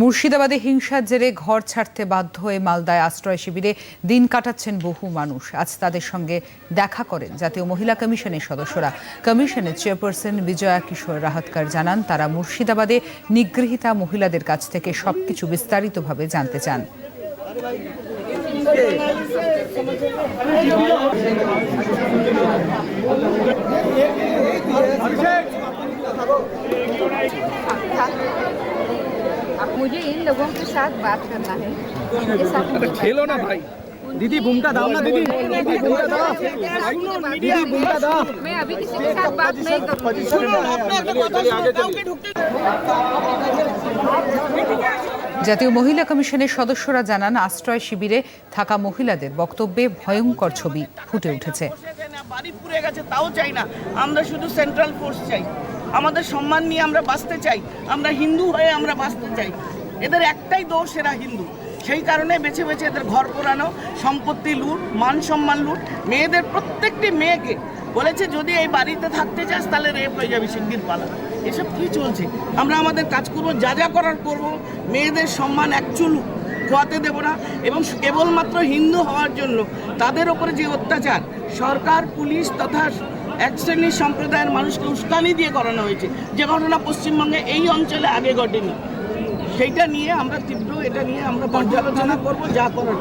মুর্শিদাবাদে হিংসার জেরে ঘর ছাড়তে বাধ্য হয়ে মালদায় আশ্রয় শিবিরে দিন কাটাচ্ছেন বহু মানুষ। আজ তাদের সঙ্গে দেখা করেন জাতীয় মহিলা কমিশনের সদস্যরা। কমিশনের চেয়ারপারসন বিজয়া কিশোর রাহাতকার জানান, তারা মুর্শিদাবাদে নিগৃহীতা মহিলাদের কাছ থেকে সবকিছু বিস্তারিতভাবে জানতে চান। मुझे इन लोगों के साथ बात करना है उनके साथ मुझे खेलो ना भाई दीदी भूमिका दाओ ना दीदी दीदी भूमिका दाओ दीदी भूमिका दाओ मैं अभी किसी के साथ बात नहीं करूँगी জাতীয় মহিলা কমিশনের সদস্যরা জানান আশ্রয় শিবিরে থাকা মহিলাদের বক্তব্যে ভয়ঙ্কর ছবি ফুটে উঠেছে না, বাড়ি পুড়ে গেছে তাও চাই না আমরা শুধু সেন্ট্রাল ফোর্স চাই আমাদের সম্মান নিয়ে আমরা বাঁচতে চাই, আমরা হিন্দু হয়ে আমরা বাঁচতে চাই। এদের একটাই দোষ এরা হিন্দু। সেই কারণে বেছে বেছে এদের ঘর পোড়ানো, সম্পত্তি লুট, মান সম্মান লুট, মেয়েদের প্রত্যেকটি মেয়েকে বলেছে, যদি এই বাড়িতে থাকতে চাস, তাহলে রেপ হয়ে যাবে শিগগির পালা। এসব কি চলছে? আমরা আমাদের কাজ করব, যা যা করার করব, মেয়েদের সম্মান একচুল খোয়াতে দেব না এবং কেবলমাত্র হিন্দু হওয়ার জন্য তাদের ওপরে যে অত্যাচার, সরকার, পুলিশ তথা এক শ্রেণির সম্প্রদায়ের মানুষকে উস্কানি দিয়ে করানো হয়েছে যে ঘটনা পশ্চিমবঙ্গে এই অঞ্চলে আগে ঘটেনি, সেইটা নিয়ে আমরা তীব্র এটা নিয়ে আমরা পর্যালোচনা করব, যা করার।